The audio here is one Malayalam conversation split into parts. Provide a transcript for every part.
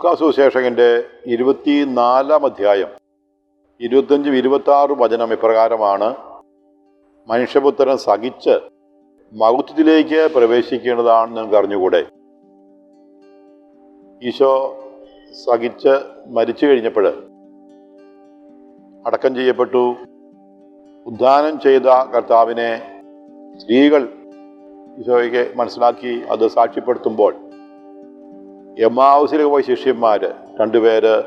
ലൂക്കാസുശേഷകന്റെ ഇരുപത്തിനാലാം അധ്യായം ഇരുപത്തഞ്ചും ഇരുപത്തി ആറ് വചനം ഇപ്രകാരമാണ്. മനുഷ്യപുത്രൻ സഹിച്ച് മഹത്വത്തിലേക്ക് പ്രവേശിക്കേണ്ടതാണെന്ന് നിങ്ങൾക്ക് അറിഞ്ഞുകൂടെ? ഈശോ സഹിച്ച് മരിച്ചു കഴിഞ്ഞപ്പോൾ അടക്കം ചെയ്യപ്പെട്ടു. ഉദ്ധാനം ചെയ്ത കർത്താവിനെ സ്ത്രീകൾ ഈശോയ്ക്ക് മനസ്സിലാക്കി അത് സാക്ഷ്യപ്പെടുത്തുമ്പോൾ എമാവുസിലേക്ക് പോയ ശിഷ്യന്മാർ രണ്ടുപേര്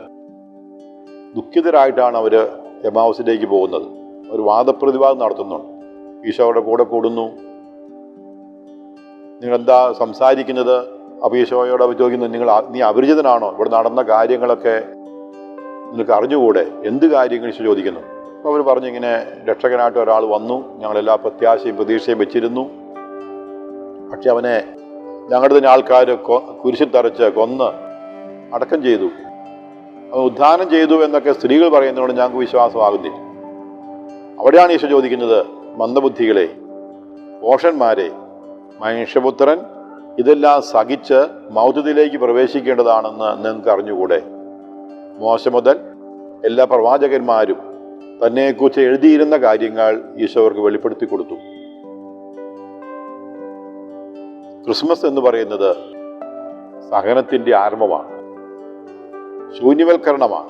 ദുഃഖിതരായിട്ടാണ് അവർ എമാവുസിലേക്ക് പോകുന്നത്. ഒരു വാദപ്രതിവാദം നടത്തുന്നുണ്ട്. ഈശോയുടെ കൂടെ കൂടുന്നു. നിങ്ങളെന്താ സംസാരിക്കുന്നത്? അപ്പോൾ ഈശോയോട് അവർ ചോദിക്കുന്നു നിങ്ങൾ നീ അപരിചിതനാണോ? ഇവിടെ നടന്ന കാര്യങ്ങളൊക്കെ നിങ്ങൾക്ക് അറിഞ്ഞുകൂടെ? എന്ത് കാര്യങ്ങൾ? ഈശോ ചോദിക്കുന്നു. അപ്പോൾ അവർ പറഞ്ഞു ഇങ്ങനെ രക്ഷകനായിട്ട് ഒരാൾ വന്നു. ഞങ്ങളെല്ലാ പ്രത്യാശയും പ്രതീക്ഷയും വെച്ചിരുന്നു. പക്ഷെ അവനെ ഞങ്ങളുടെ തന്നെ ആൾക്കാർ കുരിശിൽ തറച്ച് കൊന്ന് അടക്കം ചെയ്തു. അവൻ ഉദ്ധാനം ചെയ്തു എന്നൊക്കെ സ്ത്രീകൾ പറയുന്നതുകൊണ്ട് ഞങ്ങൾക്ക് വിശ്വാസമാകുന്നില്ല. അവിടെയാണ് ഈശോ ചോദിക്കുന്നത് മന്ദബുദ്ധികളെ പോഷന്മാരെ മനുഷ്യപുത്രൻ ഇതെല്ലാം സഹിച്ച് മൗതത്തിലേക്ക് പ്രവേശിക്കേണ്ടതാണെന്ന് നിങ്ങൾക്ക് അറിഞ്ഞുകൂടെ? മോശ മുതൽ എല്ലാ പ്രവാചകന്മാരും തന്നെക്കുറിച്ച് എഴുതിയിരുന്ന കാര്യങ്ങൾ ഈശോർക്ക് വെളിപ്പെടുത്തി കൊടുത്തു. ക്രിസ്മസ് എന്ന് പറയുന്നത് സഹനത്തിന്റെ ആരംഭമാണ് ശൂന്യവൽക്കരണമാണ്.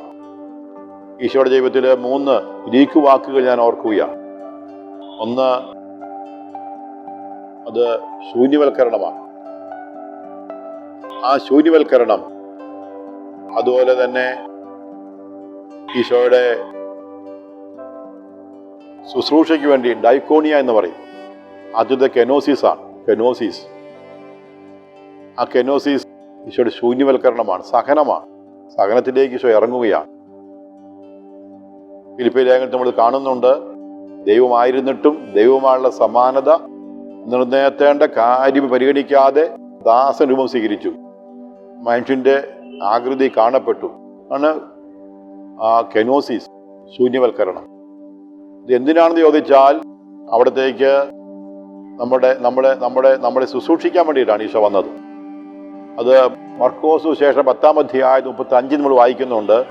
ഈശോയുടെ ജീവിതത്തിലെ മൂന്ന് ഗ്രീക്ക് വാക്കുകൾ ഞാൻ ഓർക്കുകയാണ്. ഒന്ന് അത് ശൂന്യവൽക്കരണമാണ്. ആ ശൂന്യവൽക്കരണം അതുപോലെ തന്നെ ഈശോയുടെ ശുശ്രൂഷയ്ക്ക് വേണ്ടി ഡൈക്കോണിയ എന്ന് പറയും. ആദ്യത്തെ കെനോസിസ് ആണ് കെനോസിസ്. ആ കെനോസിസ് ഈശോയുടെ ശൂന്യവൽക്കരണമാണ് സഹനമാണ്. സഹനത്തിലേക്ക് ഈശോ ഇറങ്ങുകയാണ്. ഫിലിപ്പി നമ്മൾ കാണുന്നുണ്ട്. ദൈവമായിരുന്നിട്ടും ദൈവമായുള്ള സമാനത നിർണയത്തേണ്ട കാര്യം പരിഗണിക്കാതെ ദാസൻ രൂപം സ്വീകരിച്ചു. മനുഷ്യന്റെ ആകൃതി കാണപ്പെട്ടു. ആണ് ആ കെനോസിസ് ശൂന്യവൽക്കരണം. ഇത് എന്തിനാണെന്ന് ചോദിച്ചാൽ അവിടത്തേക്ക് നമ്മുടെ നമ്മുടെ നമ്മുടെ നമ്മളെ ശുശ്രൂഷിക്കാൻ വേണ്ടിയിട്ടാണ് ഈശോ വന്നത്. അത് മർക്കോസു ശേഷം പത്താം അധ്യായം മുപ്പത്തി അഞ്ചിൽ നമ്മൾ വായിക്കുന്നുണ്ട്.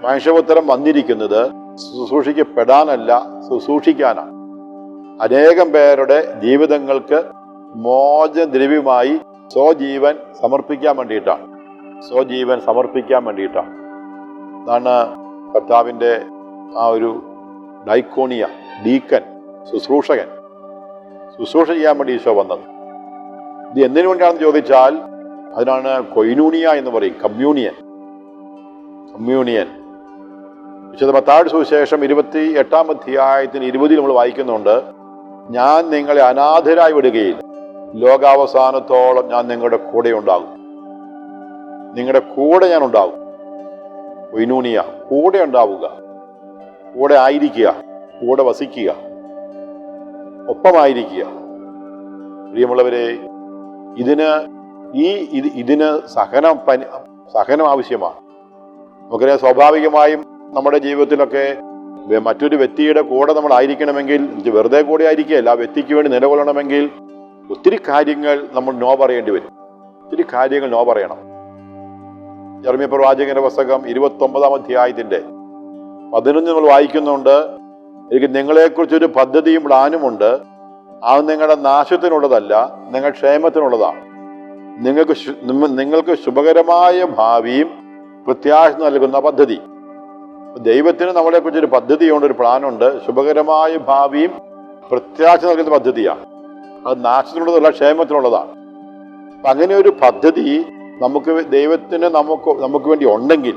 മനുഷ്യപുത്രം വന്നിരിക്കുന്നത് ശുശ്രൂഷിക്കപ്പെടാനല്ല ശുശ്രൂഷിക്കാനാണ്. അനേകം പേരുടെ ജീവിതങ്ങൾക്ക് മോചദ്രവ്യമായി സ്വജീവൻ സമർപ്പിക്കാൻ വേണ്ടിയിട്ടാണ്. സ്വജീവൻ സമർപ്പിക്കാൻ വേണ്ടിയിട്ടാണ്. അതാണ് കർത്താവിന്റെ ആ ഒരു ഡൈക്കോണിയ ഡീക്കൻ ശുശ്രൂഷകൻ. ശുശ്രൂഷ ചെയ്യാൻ വേണ്ടി ഈശോ വന്നത്. ഇത് എന്തിനു വേണ്ടിയാണെന്ന് ചോദിച്ചാൽ അതിനാണ് കൊയിനൂണിയ എന്ന് പറയും കമ്മ്യൂണിയൻ. കമ്മ്യൂണിയൻ. വിശുദ്ധ പത്താഴ് സുവിശേഷം ഇരുപത്തി എട്ടാം അധ്യായത്തിന് ഇരുപതിൽ നമ്മൾ വായിക്കുന്നുണ്ട് ഞാൻ നിങ്ങളെ അനാഥരായി വിടുകയില്ല. ലോകാവസാനത്തോളം ഞാൻ നിങ്ങളുടെ കൂടെ ഉണ്ടാകും. നിങ്ങളുടെ കൂടെ ഞാൻ ഉണ്ടാകും. കൊയിനൂണിയ കൂടെ ഉണ്ടാവുക. കൂടെ ആയിരിക്കുക. കൂടെ വസിക്കുക. ഒപ്പമായിരിക്കുക. പ്രിയമുള്ളവരെ ഇതിന് ഈ ഇത് ഇതിന് സഹനം പനി സഹനം ആവശ്യമാണ്. നമുക്കറിയാം സ്വാഭാവികമായും നമ്മുടെ ജീവിതത്തിലൊക്കെ മറ്റൊരു വ്യക്തിയുടെ കൂടെ നമ്മൾ ആയിരിക്കണമെങ്കിൽ വെറുതെ കൂടെ ആയിരിക്കുകയല്ല ആ വ്യക്തിക്ക് വേണ്ടി നിലകൊള്ളണമെങ്കിൽ ഒത്തിരി കാര്യങ്ങൾ നമ്മൾ നോ പറയേണ്ടി വരും. ഒത്തിരി കാര്യങ്ങൾ നോ പറയണം. ജർമ്മിയ പ്രവാചകന്റെ പുസ്തകം ഇരുപത്തി ഒമ്പതാം അധ്യായത്തിന്റെ പതിനൊന്ന് നമ്മൾ വായിക്കുന്നുണ്ട്. എനിക്ക് നിങ്ങളെക്കുറിച്ചൊരു പദ്ധതിയും പ്ലാനുമുണ്ട് അത് നിങ്ങളുടെ നാശത്തിനുള്ളതല്ല നിങ്ങൾ ക്ഷേമത്തിനുള്ളതാണ്. നിങ്ങൾക്ക് നിങ്ങൾക്ക് ശുഭകരമായ ഭാവിയും പ്രത്യാശ നൽകുന്ന പദ്ധതി. ദൈവത്തിന് നമ്മളെ കുറിച്ച് ഒരു പദ്ധതിയുണ്ട് ഒരു പ്ലാനുണ്ട്. ശുഭകരമായ ഭാവിയും പ്രത്യാശ നൽകുന്ന പദ്ധതിയാണ്. അത് നാശത്തിനുള്ളതല്ല ക്ഷേമത്തിനുള്ളതാണ്. അങ്ങനെ ഒരു പദ്ധതി നമുക്ക് ദൈവത്തിന് നമുക്ക് നമുക്ക് വേണ്ടി ഉണ്ടെങ്കിൽ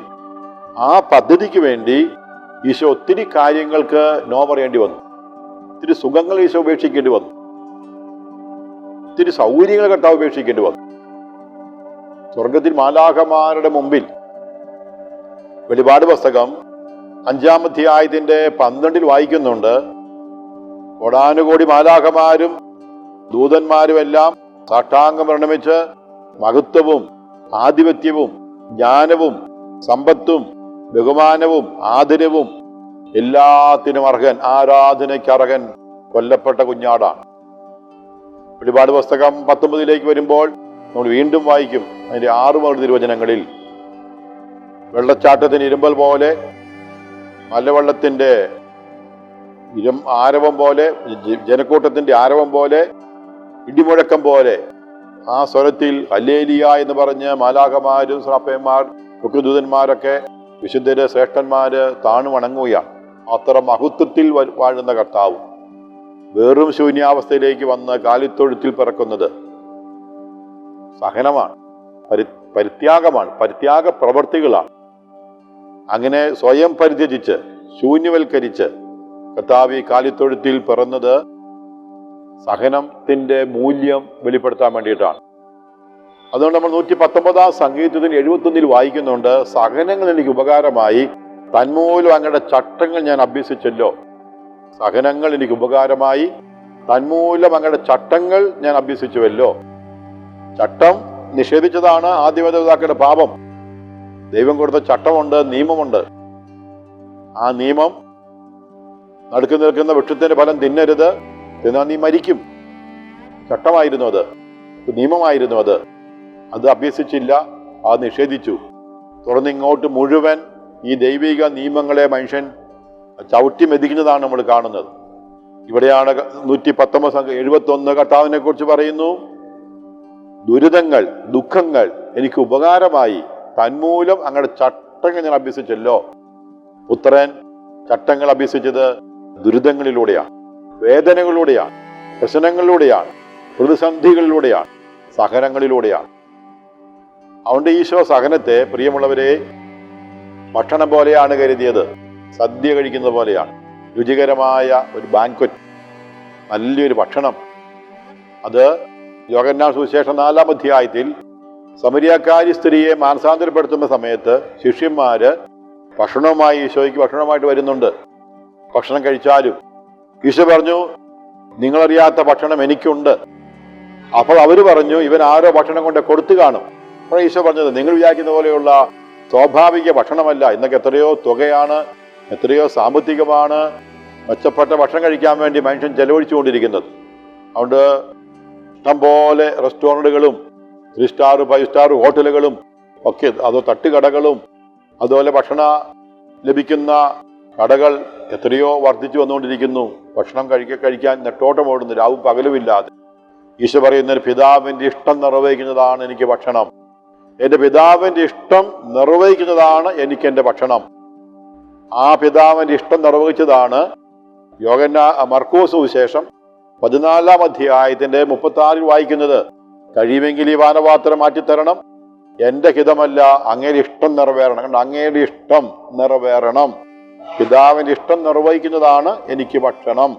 ആ പദ്ധതിക്ക് വേണ്ടി ഈശോ ഒത്തിരി കാര്യങ്ങൾക്ക് നോ പറയേണ്ടി വന്നു. ഒത്തിരി സുഖങ്ങൾ ഈശോ ഉപേക്ഷിക്കേണ്ടി വന്നു. ഒത്തിരി സൗകര്യങ്ങൾ കർത്താവ് ഉപേക്ഷിക്കേണ്ടി വന്നു. സ്വർഗത്തിൽ മാലാഖമാരുടെ മുമ്പിൽ. വെളിപാട് പുസ്തകം അഞ്ചാം അധ്യായത്തിന്റെ പന്ത്രണ്ടിൽ വായിക്കുന്നുണ്ട്. കോടാനുകോടി മാലാഖമാരും ദൂതന്മാരും എല്ലാം സാഷ്ടാംഗം പ്രണമിച്ച് മഹത്വവും ആധിപത്യവും ജ്ഞാനവും സമ്പത്തും ബഹുമാനവും ആദരവും എല്ലാത്തിനും അർഹൻ ആരാധനയ്ക്ക് അർഹൻ കൊല്ലപ്പെട്ട കുഞ്ഞാടാണ്. വെളിപാട് പുസ്തകം പത്തൊമ്പതിലേക്ക് വരുമ്പോൾ നമ്മൾ വീണ്ടും വായിക്കും അതിന്റെ ആറ് മുതൽ തിരുവചനങ്ങളിൽ. വെള്ളച്ചാട്ടത്തിന് ഇരുമ്പൽ പോലെ മലവെള്ളത്തിന്റെ ഇരം ആരവം പോലെ ജനക്കൂട്ടത്തിന്റെ ആരവം പോലെ ഇടിമുഴക്കം പോലെ. ആ സ്വരത്തിൽ അല്ലേലിയ എന്ന് പറഞ്ഞ് മാലാഖമാരും സ്രാപ്പയന്മാർ മുഖ്യദൂതന്മാരൊക്കെ വിശുദ്ധര് ശ്രേഷ്ഠന്മാര് താണു വണങ്ങുകയാണ്. അത്ര മഹത്വത്തിൽ വാഴുന്ന കർത്താവ്. വെറും ശൂന്യാവസ്ഥയിലേക്ക് വന്ന് കാലിത്തൊഴുത്തിൽ പിറക്കുന്നത്. സഹനമാണ് പരി പരിത്യാഗമാണ് പരിത്യാഗ പ്രവർത്തികളാണ് അങ്ങനെ സ്വയം പരിത്യജിച്ച് ശൂന്യവൽക്കരിച്ച് കർത്താവ് ഈ കാലിത്തൊഴുത്തിൽ പിറന്നത് സഹനത്തിന്റെ മൂല്യം വെളിപ്പെടുത്താൻ വേണ്ടിയിട്ടാണ്. അതുകൊണ്ട് നമ്മൾ നൂറ്റി പത്തൊമ്പതാം സംഗീതത്തിന് എഴുപത്തൊന്നിൽ വായിക്കുന്നുണ്ട് സഹനങ്ങൾ എനിക്ക് ഉപകാരമായി തന്മൂലം അങ്ങയുടെ ചട്ടങ്ങൾ ഞാൻ അഭ്യസിച്ചല്ലോ. സഹനങ്ങൾ എനിക്ക് ഉപകാരമായി തന്മൂലം അങ്ങയുടെ ചട്ടങ്ങൾ ഞാൻ അഭ്യസിച്ചുവല്ലോ. ചട്ടം നിഷേധിച്ചതാണ് ആദ്യവേദപിതാക്കളുടെ പാപം. ദൈവം കൊടുത്ത ചട്ടമുണ്ട് നിയമമുണ്ട്. ആ നിയമം നടുക്ക് നിൽക്കുന്ന വൃക്ഷത്തിന്റെ ഫലം തിന്നരുത്. തിന്നാൽ നീ മരിക്കും. ചട്ടമായിരുന്നു അത്. നിയമമായിരുന്നു അത്. അത് അഭ്യസിച്ചില്ല അത് നിഷേധിച്ചു. തുടർന്ന് ഇങ്ങോട്ട് മുഴുവൻ ഈ ദൈവിക നിയമങ്ങളെ മനുഷ്യൻ ചവിട്ടി മെതിക്കുന്നതാണ് നമ്മൾ കാണുന്നത്. ഇവിടെയാണ് നൂറ്റി പത്തൊമ്പത് എഴുപത്തി ഒന്ന് കുറിച്ച് പറയുന്നു. ദുരിതങ്ങൾ ദുഃഖങ്ങൾ എനിക്ക് ഉപകാരമായി. തന്മൂലം അങ്ങയുടെ ചട്ടങ്ങൾ ഞാൻ അഭ്യസിച്ചല്ലോ. പുത്രൻ ചട്ടങ്ങൾ അഭ്യസിച്ചത് ദുരിതങ്ങളിലൂടെയാണ് വേദനകളിലൂടെയാണ് പ്രശ്നങ്ങളിലൂടെയാണ് പ്രതിസന്ധികളിലൂടെയാണ് സഹനങ്ങളിലൂടെയാണ്. അതുകൊണ്ട് ഈശോ സഹനത്തെ പ്രിയമുള്ളവരെ ഭക്ഷണം പോലെയാണ് കരുതിയത് സദ്യ കഴിക്കുന്ന പോലെയാണ്. രുചികരമായ ഒരു ബാങ്ക്വറ്റ് നല്ലൊരു ഭക്ഷണം. അത് യോഗന്നാ സുവിശേഷം നാലാം അധ്യായത്തിൽ സമരിയാക്കാരി സ്ത്രീയെ മാനസാന്തരപ്പെടുത്തുന്ന സമയത്ത് ശിഷ്യന്മാര് ഭക്ഷണവുമായി ഈശോയ്ക്ക് ഭക്ഷണമായിട്ട് വരുന്നുണ്ട്. ഭക്ഷണം കഴിച്ചാലും. ഈശോ പറഞ്ഞു നിങ്ങളറിയാത്ത ഭക്ഷണം എനിക്കുണ്ട്. അപ്പോൾ അവർ പറഞ്ഞു ഇവൻ ആരോ ഭക്ഷണം കൊണ്ട് കൊടുത്തു കാണും. അപ്പോൾ ഈശോ പറഞ്ഞത് നിങ്ങൾ വിചാരിക്കുന്ന പോലെയുള്ള സ്വാഭാവിക ഭക്ഷണമല്ല. ഇന്നൊക്കെ എത്രയോ തുകയാണ് എത്രയോ സാമ്പത്തികമാണ് മെച്ചപ്പെട്ട ഭക്ഷണം കഴിക്കാൻ വേണ്ടി മനുഷ്യൻ ചെലവഴിച്ചുകൊണ്ടിരിക്കുന്നത്. അതുകൊണ്ട് ഇഷ്ടംപോലെ റെസ്റ്റോറന്റുകളും ത്രീ സ്റ്റാർ ഫൈവ് സ്റ്റാർ ഹോട്ടലുകളും ഒക്കെ അതോ തട്ടുകടകളും അതുപോലെ ഭക്ഷണ ലഭിക്കുന്ന കടകൾ എത്രയോ വർദ്ധിച്ചു വന്നുകൊണ്ടിരിക്കുന്നു. ഭക്ഷണം കഴിക്ക കഴിക്കാൻ നെട്ടോട്ടം ഓടുന്നു രാവും പകലുമില്ലാതെ. ഈശോ പറയുന്ന പിതാവിന്റെ ഇഷ്ടം നിർവഹിക്കുന്നതാണ് എനിക്ക് ഭക്ഷണം. എന്റെ പിതാവിന്റെ ഇഷ്ടം നിർവഹിക്കുന്നതാണ് എനിക്ക് എന്റെ ഭക്ഷണം. ആ പിതാവിന്റെ ഇഷ്ടം നിർവഹിച്ചതാണ് യോഗന മർക്കോസ് വിശേഷം പതിനാലാം അധ്യായത്തിന്റെ മുപ്പത്തി വായിക്കുന്നത് കഴിയുമെങ്കിൽ ഈ വാനപാത്രം മാറ്റിത്തരണം. എന്റെ ഹിതമല്ല അങ്ങയുടെ ഇഷ്ടം നിറവേറണം. കണ്ട? അങ്ങയുടെ ഇഷ്ടം നിറവേറണം. പിതാവിന്റെ ഇഷ്ടം നിർവഹിക്കുന്നതാണ് എനിക്ക് ഭക്ഷണം.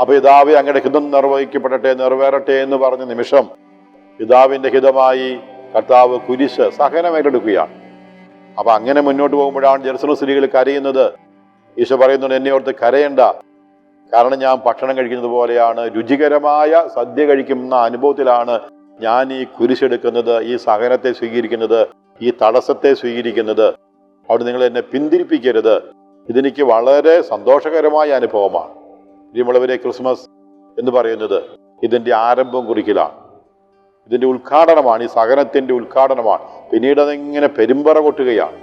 അപ്പൊ പിതാവെ അങ്ങയുടെ ഹിതം നിർവഹിക്കപ്പെടട്ടെ നിറവേറട്ടെ എന്ന് പറഞ്ഞ നിമിഷം പിതാവിന്റെ ഹിതമായി കർത്താവ് കുരിശ് സഹനം ഏറ്റെടുക്കുകയാണ്. അപ്പൊ അങ്ങനെ മുന്നോട്ട് പോകുമ്പോഴാണ് ജെറുസലം സ്ത്രീകൾ കരയുന്നത്. ഈശോ പറയുന്നുണ്ട് എന്നെ ഓർത്ത് കരയണ്ട. കാരണം ഞാൻ ഭക്ഷണം കഴിക്കുന്നത് പോലെയാണ്. രുചികരമായ സദ്യ കഴിക്കുന്ന അനുഭവത്തിലാണ് ഞാൻ ഈ കുരിശെടുക്കുന്നത് ഈ സഹനത്തെ സ്വീകരിക്കുന്നത് ഈ തടസ്സത്തെ സ്വീകരിക്കുന്നത്. അവിടെ നിങ്ങൾ എന്നെ പിന്തിരിപ്പിക്കരുത്. ഇതെനിക്ക് വളരെ സന്തോഷകരമായ അനുഭവമാണ്. ഇരുമുളവരെ ക്രിസ്മസ് എന്ന് പറയുന്നത് ഇതിന്റെ ആരംഭം കുറിക്കലാണ്. ഇതിന്റെ ഉദ്ഘാടനമാണ് ഈ സഹനത്തിന്റെ ഉദ്ഘാടനമാണ്. പിന്നീട് അതിങ്ങനെ പെരുമ്പറ കൊട്ടുകയാണ്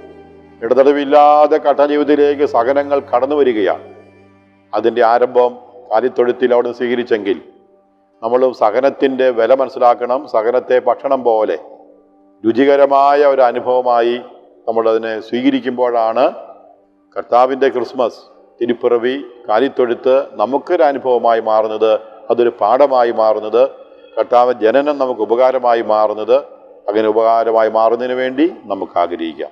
ഇടതടവില്ലാതെ കഠജീവിതത്തിലേക്ക് സഹനങ്ങൾ കടന്നു വരികയാണ്. അതിന്റെ ആരംഭം കാലിത്തൊഴുത്തിൽ അവിടെ സ്വീകരിച്ചെങ്കിൽ നമ്മൾ സഹനത്തിന്റെ വില മനസ്സിലാക്കണം സഹനത്തെ ഭക്ഷണം പോലെ രുചികരമായ ഒരു അനുഭവമായി നമ്മളതിനെ സ്വീകരിക്കുമ്പോഴാണ് കർത്താവിന്റെ ക്രിസ്മസ് തിരുപ്പിറവി കാലിത്തൊഴുത്ത് നമുക്കൊരു അനുഭവമായി മാറുന്നത് അതൊരു പാഠമായി മാറുന്നത് കർത്താവ് ജനനം നമുക്ക് ഉപകാരമായി മാറുന്നത് അങ്ങനെ ഉപകാരമായി മാറുന്നതിന് വേണ്ടി നമുക്ക് ആഗ്രഹിക്കാം.